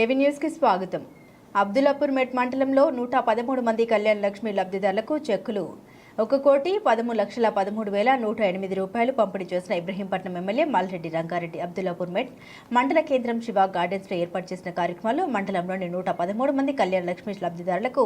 ఏవి న్యూస్కి స్వాగతం? అబ్దుల్లాపూర్ మెట్ మండలంలో నూట పదమూడు మంది కళ్యాణ లక్ష్మి లబ్ధిదారులకు చెక్కులు ఒక కోటి పదమూడు లక్షల పదమూడు వేల నూట ఎనిమిది రూపాయలు పంపిణీ చేసిన ఇబ్రహీంపట్నం ఎమ్మెల్యే మల్రెడ్డి రంగారెడ్డి అబ్దుల్లాపూర్ మెట్. మండల కేంద్రం శివ గార్డెన్స్లో ఏర్పాటు చేసిన కార్యక్రమంలో మండలంలోని నూట పదమూడు మంది కళ్యాణ లక్ష్మి లబ్ధిదారులకు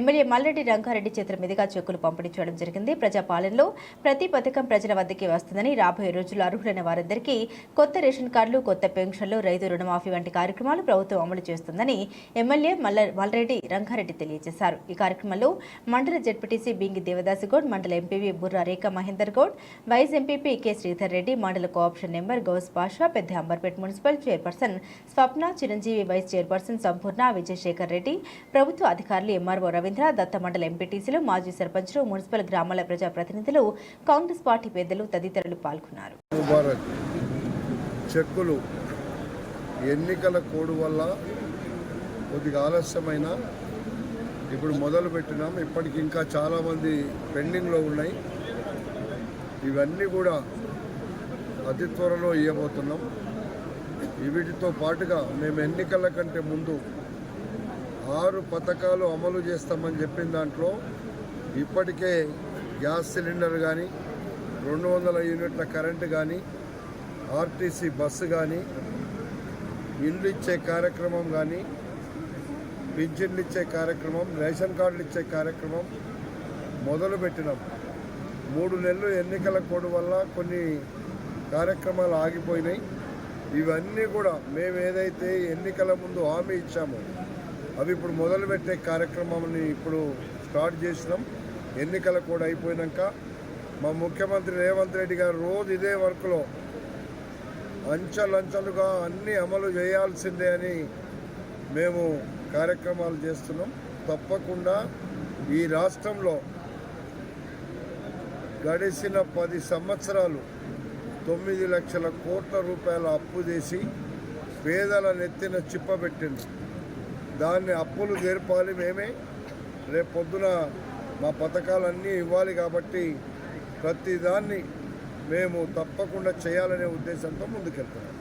ఎమ్మెల్యే మల్రెడ్డి రంగారెడ్డి చేతుల మీదుగా చెక్కులు పంపిణీ చేయడం జరిగింది. ప్రజాపాలనలో ప్రతి పథకం ప్రజల వద్దకే వస్తుందని రాబోయే రోజుల్లో అర్హులైన వారందరికీ కొత్త రేషన్ కార్డులు కొత్త పెన్షన్లు రైతు రుణమాఫీ వంటి కార్యక్రమాలు ప్రభుత్వం అమలు చేస్తుందని ఎమ్మెల్యే మల్ల మల్రెడ్డి రంగారెడ్డి తెలియజేశారు. ఈ కార్యక్రమంలో మండల జడ్పీటీసీ బింగి దేవదాస్ గౌడ్ మండల MPV Burra Rekha Mahender Goud vice MPP K Sridhar Reddy మండల కోఆప్షన్ నెంబర్ గౌస్ పాషా పెద్ద Amberpet municipal chairperson Swapna Chiranjeevi vice chairperson Sampoorna Vijayashekar Reddy ప్రభుత్వ అధికారులు ఎంఆర్ఓ రవీంద్ర దత్త మండల ఎంపీటీసీలు మాజీ సర్పంచ్లు మున్సిపల్ గ్రామాల ప్రజాప్రతినిధులు కాంగ్రెస్ పార్టీ పెద్దలు తదితరులు పాల్గొన్నారు. చెక్కులు ఎన్నికల కోడ్ వల్ల కొద్దిగా ఆలస్యమైన ఇప్పుడు మొదలు పెట్టినాం. ఇప్పటికి ఇంకా చాలామంది పెండింగ్లో ఉన్నాయి. ఇవన్నీ కూడా అతి త్వరలో ఇవ్వబోతున్నాం వీటితో పాటుగా మేము ఎన్నికల కంటే ముందు ఆరు పథకాలు అమలు చేస్తామని చెప్పిన దాంట్లో ఇప్పటికే గ్యాస్ సిలిండర్ కానీ రెండు వందల యూనిట్ల కరెంటు కానీ ఆర్టీసీ బస్సు కానీ ఇల్లు ఇచ్చే కార్యక్రమం కానీ పింఛన్లు ఇచ్చే కార్యక్రమం రేషన్ కార్డులు ఇచ్చే కార్యక్రమం మొదలు పెట్టినాం మూడు నెలలు ఎన్నికల కోడ్ వల్ల కొన్ని కార్యక్రమాలు ఆగిపోయినాయి. ఇవన్నీ కూడా మేము ఏదైతే ఎన్నికల ముందు హామీ ఇచ్చామో అవి ఇప్పుడు మొదలుపెట్టే కార్యక్రమాన్ని ఇప్పుడు స్టార్ట్ చేసినాం. ఎన్నికల కూడా అయిపోయినాక మా ముఖ్యమంత్రి రేవంత్ రెడ్డి గారు రోజు ఇదే వర్క్లో అంచెలంచెలుగా అన్నీ అమలు చేయాల్సిందే అని మేము కార్యక్రమాలు చేస్తున్నాం. తప్పకుండా ఈ రాష్ట్రంలో గడిచిన పది సంవత్సరాలు తొమ్మిది లక్షల కోట్ల రూపాయల అప్పు చేసి పేదల నెత్తిన చిప్పబెట్టింది. దాన్ని అప్పులు తీర్పాలి మేమే. రేపు పొద్దున మా పథకాలన్నీ ఇవ్వాలి కాబట్టి ప్రతిదాన్ని మేము తప్పకుండా చేయాలనే ఉద్దేశంతో ముందుకెళ్తున్నాం.